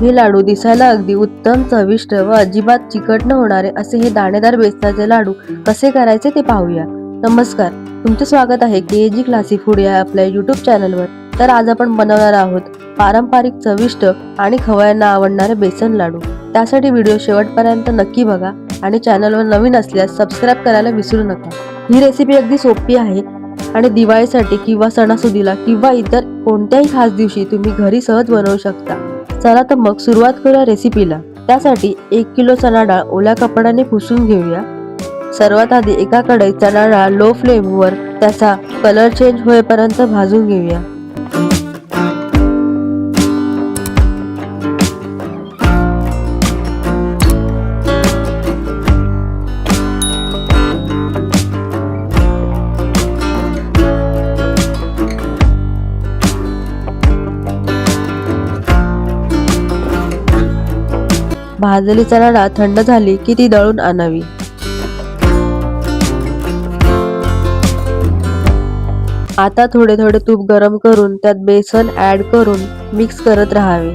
हे लाडू दिसायला अगदी उत्तम चविष्ट व अजिबात चिकट न होणारे असे हे दाणेदार बेसनाचे लाडू कसे करायचे ते पाहूया. नमस्कार तुमचे स्वागत आहे के जी क्लासिक फूड या आपल्या युट्यूब चॅनलवर तर आज आपण बनवणार आहोत पारंपरिक चविष्ट आणि खवयांना आवडणारे बेसन लाडू. त्यासाठी व्हिडिओ शेवटपर्यंत नक्की बघा आणि चॅनलवर नवीन असल्यास सबस्क्राईब करायला विसरू नका. ही रेसिपी अगदी सोपी आहे आणि दिवाळीसाठी किंवा सणासुदीला किंवा इतर कोणत्याही खास दिवशी तुम्ही घरी सहज बनवू शकता. चला तर मग सुरुवात करूया रेसिपीला त्यासाठी एक किलो चणा डाळ ओल्या कपड्याने पुसून घेऊया. सर्वात आधी एका कढईत चणा डाळ लो फ्लेमवर त्याचा कलर चेंज होईपर्यंत भाजून घेऊया. भाजली चणा थंड झाली की ती दळून आणावी. आता थोडे थोडे तूप गरम करून त्यात बेसन ऍड करून मिक्स करत राहावे.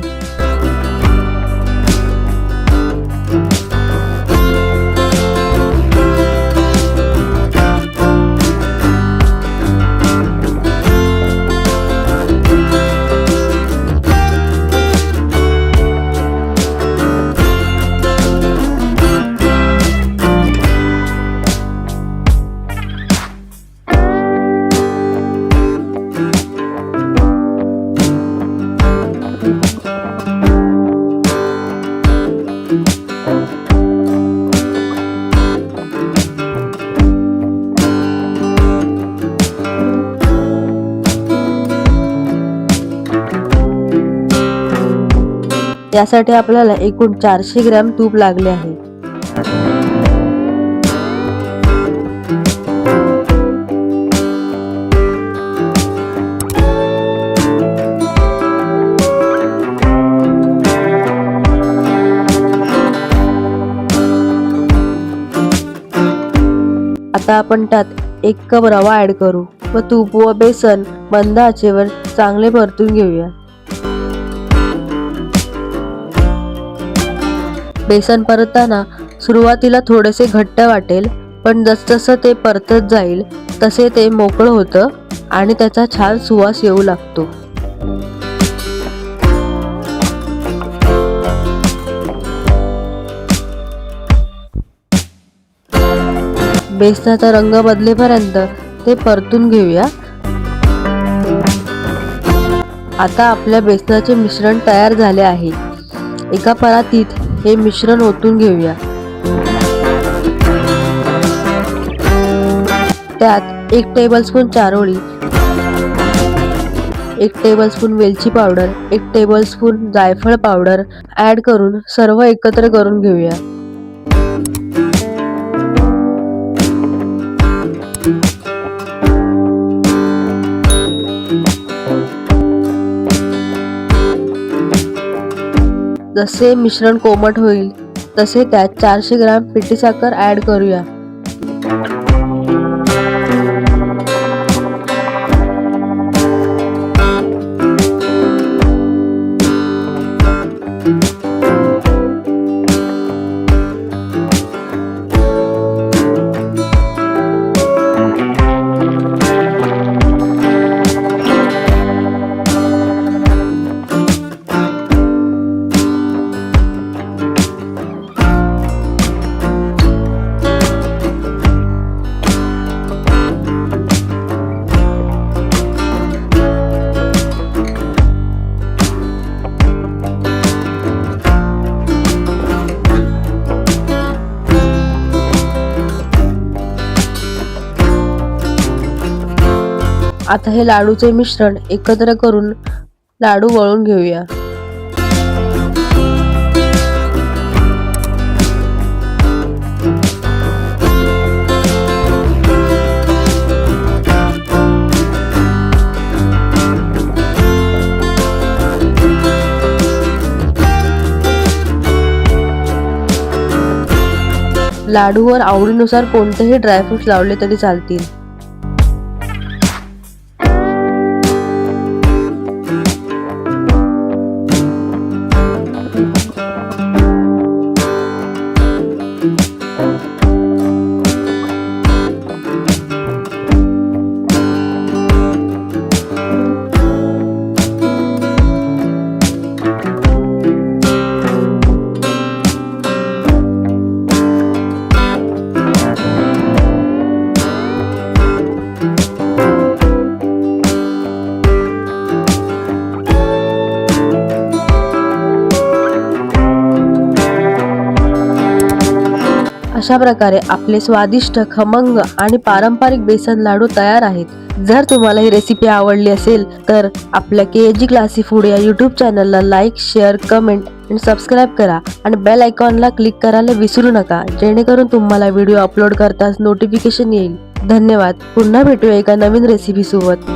यासाठी आपल्याला एकूण चारशे ग्रॅम तूप लागले आहे. आता आपण त्यात एक कप रवा ऍड करू व तूप व बेसन मंद आचेवर चांगले परतून घेऊया. बेसन परतताना सुरुवातीला थोडेसे घट्ट वाटेल पण जसजसं ते परतत जाईल तसे ते मोकळं होतं आणि त्याचा छान सुवास येऊ लागतो. बेसनाचा रंग बदलेपर्यंत ते परतून घेऊया. आता आपल्या बेसनाचे मिश्रण तयार झाले आहे. एका परातीत हे मिश्रण ओतून घेऊया. त्यात एक टेबलस्पून चारोळी एक टेबलस्पून वेलची पावडर एक टेबलस्पून जायफळ पावडर ऍड करून सर्व एकत्र करून घेऊया. जसे मिश्रण कोमट होईल तसे त्यात चारशे ग्राम पिठी साखर ॲड करूया. आता हे लाडूचे मिश्रण एकत्र करून लाडू वळून घेऊया. लाडूवर आवडीनुसार कोणतेही ड्रायफ्रुट्स लावले तरी चालतील. अशा प्रकारे आपले स्वादिष्ट खमंग आणि पारंपरिक बेसन लाडू तयार आहेत. जर तुम्हाला ही रेसिपी आवडली असेल तर आपल्या के जी क्लासी फूड या यूट्यूब चॅनलला लाईक शेअर कमेंट आणि सबस्क्राईब करा आणि बेल आयकॉनला क्लिक करायला विसरू नका जेणेकरून तुम्हाला व्हिडिओ अपलोड करताच नोटिफिकेशन येईल. धन्यवाद. पुन्हा भेटूया एका नवीन रेसिपीसोबत